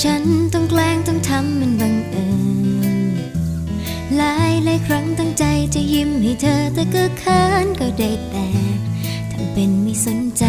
ฉันต้องแกล้งต้องทำมันบังเอิญหลายหลายครั้งตั้งใจจะยิ้มให้เธอแต่ก็เขินก็ได้แต่ทำเป็นไม่สนใจ